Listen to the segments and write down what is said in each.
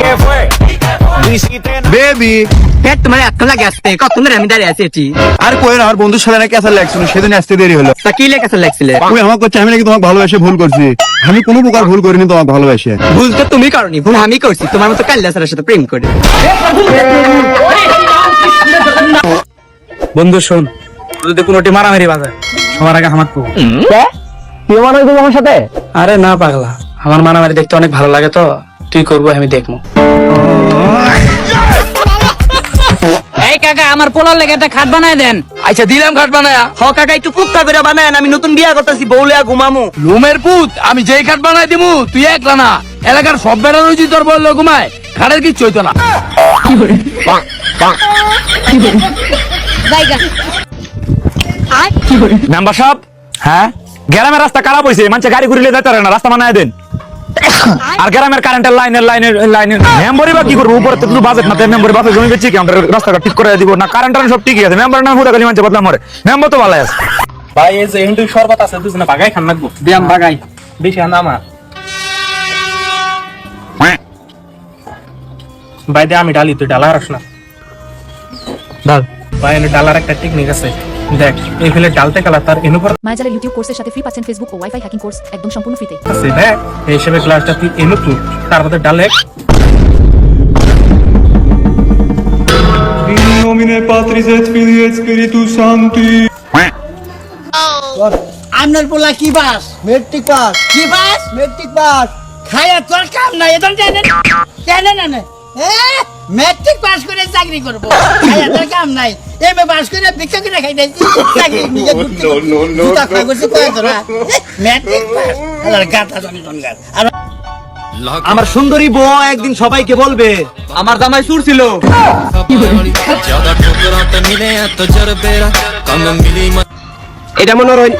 qué fue? Baby পেট তোমার এত লাগে আসতে। ধরে আমি দাঁড়িয়ে আছি এটি। আর কই না আমার বন্ধুর সাথে নাকি আসার লাগছিল সেদিন আসতে দেরি হলো। তা কি লেখা লাগছিলে? ওই আমাকে করছে আমি নাকি তোমাকে ভালোবাসে ভুল করছি। আমি কোনো প্রকার ভুল করিনি তোমাকে ভালোবাসে। ভুল তো তুমি করনি ভুল আমি করছি। তোমার মতো কাল্লা স্যারের সাথে প্রেম করে। বন্ধু শোন যদি কোনোটি মারামারি বাজে সবার আগে আমার কো? তুই হয় আমার সাথে? আরে না পাগলা। আমার মারামারি দেখতে অনেক ভালো লাগে তো। তুই করব আমি দেখব। এই কাকা আমার পোলার লেগে একটা খাট বানায় দেন। আচ্ছা দিলাম ঘাট বানায়া। হ কাকা একটু করে বানায় আমি নতুন বিয়া করতেছি বউলিয়া ঘুমামু। রুমের পুত আমি যেই খাট বানাই দিমু তুই একলা না। এলাকার সব বেড়ানো তোর বলল ঘুমায় খাটের কিচ্ছু হইতো না। মেম্বার সাহেব হ্যাঁ? গ্রামের রাস্তা খারাপ হয়েছে মানুষ গাড়ি ঘুরিলে যেতে পারে না রাস্তা বানায় দেন। আর গ্রামের কারেন্টের লাইনের লাইনের লাইনের মেম্বারই বা কি করব? উপরে তো শুধু বাজেট না তাই মেম্বারের বাপে জমি বেচি কি আমরা রাস্তাটা ঠিক করে দিব? না কারেন্ট সব ঠিকই আছে। মেম্বার না হুদা খালি মানুষ বদলাম মরে মেম্বার তো ভালো আছে। ভাই এই যে হিন্দু শরবত আছে তুই না? বাগাই খান লাগবো। দিয়াম বাগাই। বেশি আনা আমার। ভাই দে আমি ডালি তুই ডালা রাস না। ডাল। ভাই এনে ডালার একটা টেকনিক আছে। দেখ এই ফেলে ডালতে গেলা তার এনুপার মায়াজালের ইউটিউব কোর্সের সাথে ফ্রি পাচ্ছেন ফেসবুক ও ওয়াইফাই হ্যাকিং কোর্স একদম সম্পূর্ণ ফ্রিতে আছে দেখ এই হিসেবে গ্লাসটা তুই এনু তুই তারপরে ডালে আপনার পোলা কি পাস মেট্রিক পাস। কি পাস মেট্রিক পাস। খায়া তোর কাম নাই এটা জানেন জানেন না। পাস করে চাকরি করব। কাম নাই। এমএ পাস করে ভিক্ষা করে খাই দিয়েছি চাকরি নিজে জুতা খাই করছি কয়ে তোরা? মেট্রিক পাস আর জানি আর আমার সুন্দরী বউ একদিন সবাইকে বলবে আমার জামাই সুর ছিল। এটা মনে হয়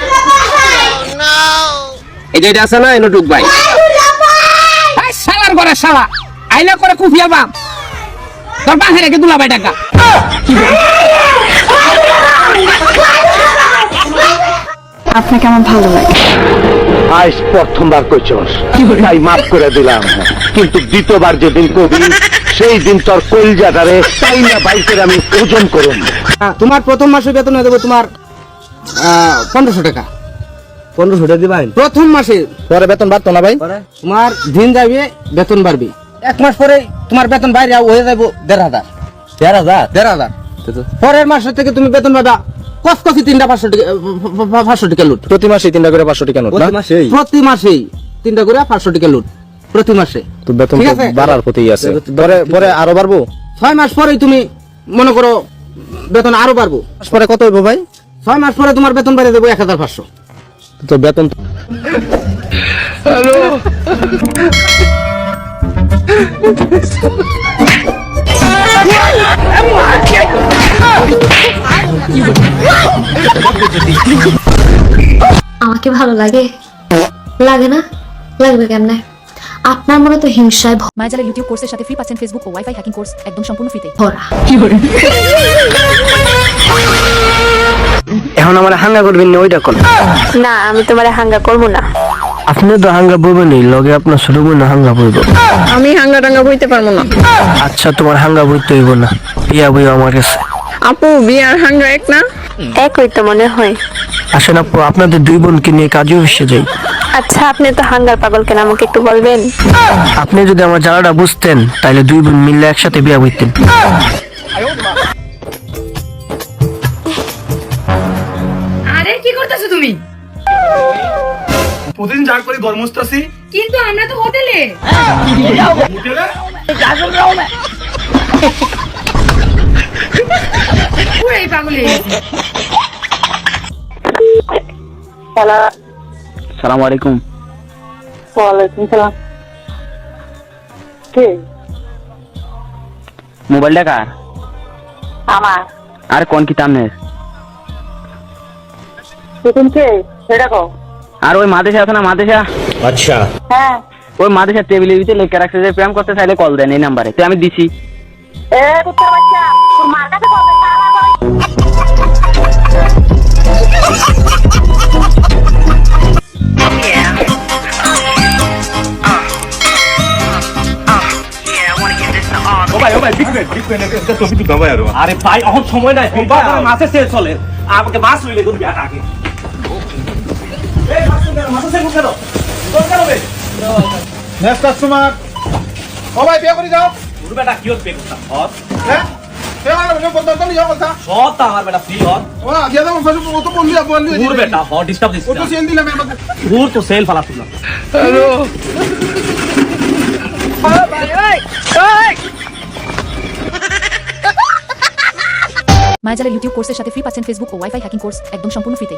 এটা এটা আছে না এনো এই শালার ঘরে শালা। আইলা করে কুফিয়া বাম তোর পাশে রেখে দুলাভাই টাকা আপনাকে আমার ভালো লাগে? আজ প্রথমবার কইছস। তাই মাফ করে দিলাম। কিন্তু দ্বিতীয়বার যেদিন কবি সেই দিন তোর কলজাটারে তাই না বাইকের আমি ওজন করুন তোমার প্রথম মাসে বেতন দেবো তোমার পনেরোশো টাকা। পনেরোশো টাকা দিবেন প্রথম মাসে পরে বেতন বাড়তো না ভাই? তোমার দিন যাবে বেতন বাড়বে। এক মাস পরে তোমার বেতন বাইরে হয়ে যাব দেড় হাজার। দেড় হাজার? দেড় হাজার। পরের মাসের থেকে তুমি বেতন পাবা কসকসি তিনটা পাঁচশো টাকা পাঁচশো টাকা লুট। প্রতি মাসে তিনটা করে পাঁচশো টাকা নোট না? প্রতি মাসেই তিনটা করে পাঁচশো টাকা লুট। প্রতি মাসে। তো বেতন আছে? বাড়ার প্রতি আছে। পরে পরে আরও বাড়বো? ছয় মাস পরেই তুমি মনে করো বেতন আরও বাড়বো। পরে কত হইবো ভাই? ছয় মাস পরে তোমার বেতন বাড়িয়ে দেবো এক হাজার পাঁচশো। তো বেতন আমাকে ভালো লাগে? লাগে না? লাগবে কেমনে? আপনার মনে তো হিংসায় মায়াজালের ইউটিউব কোর্সের সাথে ফ্রি পাচ্ছেন ফেসবুক ও ওয়াইফাই হ্যাকিং কোর্স একদম সম্পূর্ণ ফ্রিতে ভরা। এখন আমার হাঙ্গা করবেন না ওইটা কোন? না আমি তোমার হাঙ্গা করব না। আপনি তো হাঙ্গা বলবেন লগে আপনার ছোট বোন হাঙ্গা বইব। আমি হাঙ্গা টাঙ্গা বইতে পারব না। আচ্ছা তোমার হাঙ্গা বইতে হইব না বিয়া বই আমার কাছে। আপু বিয়ার হাঙ্গা এক না? এক তো মনে হয়। আসেন আপু আপনাদের দুই বোনকে নিয়ে কাজে অফিসে যাই। আচ্ছা আপনি তো হাঙ্গার পাগল কেন আমাকে একটু বলবেন। আপনি যদি আমার জ্বালাটা বুঝতেন তাহলে দুই বোন মিললে একসাথে বিয়া বইতেন। যা করি কিন্তু আমরা তো হোটেলে। পুরাই পাগল হয়ে গেছে। সালাম আলাইকুম। ওয়ালাইকুম সালাম। কে? মোবাইলটা কার? আমার। আর কোন কি তামনের তুমি কে? সেটা কও। আর ওই মাদেশা আছে না মাদেশা আচ্ছা। হ্যাঁ। ওই মাদেশা টেবিলের ভিতরে লেখা রাখছে যে প্রেম করতে চাইলে কল দেন এই নাম্বারে তো আমি দিছি। এ কুত্তার বাচ্চা তোর মার কাছে সারা তুলতে হবে। আরও আরে ভাই এখন সময় নাই মাছের সেল চলে আমাকে মাছ লইলে তুমি আগে। Next customer. ভাই পে করে যাও। তোর বেটা কি হচ্ছে করতাম হত হ্যাঁ? পে করে যাও বন্ধ তো নিও কথা সব তো আমার বেটা ফ্রি হত ও আগে দাও ফাসু ও তো বললি বললি তোর বেটা হট ডিস্টার্ব দিস ও তো সেন দিলাম আমাকে তোর তো সেল ফালা তুললাম। হ্যালো মায়াজালের ইউটিউব কোর্সের সাথে ফ্রি পাচ্ছেন ফেসবুক ও ওয়াইফাই হ্যাকিং কোর্স একদম সম্পূর্ণ ফ্রিতে